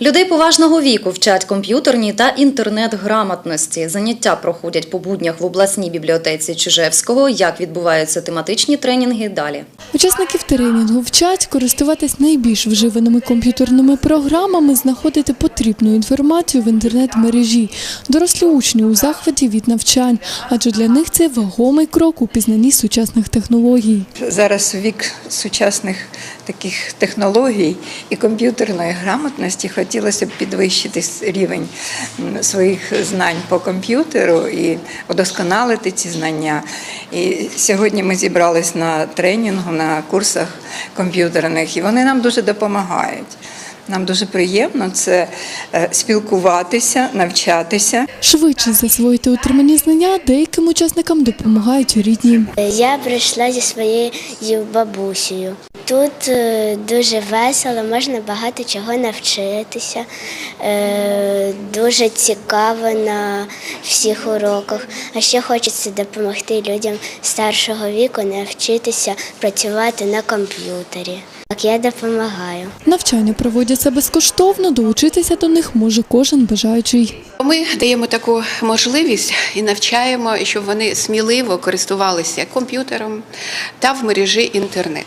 Людей поважного віку вчать комп'ютерній та інтернет-грамотності. Заняття проходять по буднях в обласній бібліотеці Чижевського. Як відбуваються тематичні тренінги далі. Учасників тренінгу вчать користуватись найбільш вживаними комп'ютерними програмами, знаходити потрібну інформацію в інтернет-мережі. Дорослі учні у захваті від навчань, адже для них це вагомий крок у пізнанні сучасних технологій. Зараз вік сучасних таких технологій і комп'ютерної грамотності хотілося б підвищити рівень своїх знань по комп'ютеру і удосконалити ці знання. І сьогодні ми зібрались на тренінгу, на курсах комп'ютерних, і вони нам дуже допомагають. Нам дуже приємно це е, спілкуватися, навчатися. Швидше засвоїти отримані знання деяким учасникам допомагають рідні. Я прийшла зі своєю бабусею. Тут е, дуже весело, можна багато чого навчитися. Е, Дуже цікаво на всіх уроках. А ще хочеться допомогти людям старшого віку навчитися працювати на комп'ютері. Так я допомагаю. Навчання проводяться безкоштовно, долучитися до них може кожен бажаючий. Ми даємо таку можливість і навчаємо, щоб вони сміливо користувалися комп'ютером та в мережі інтернет.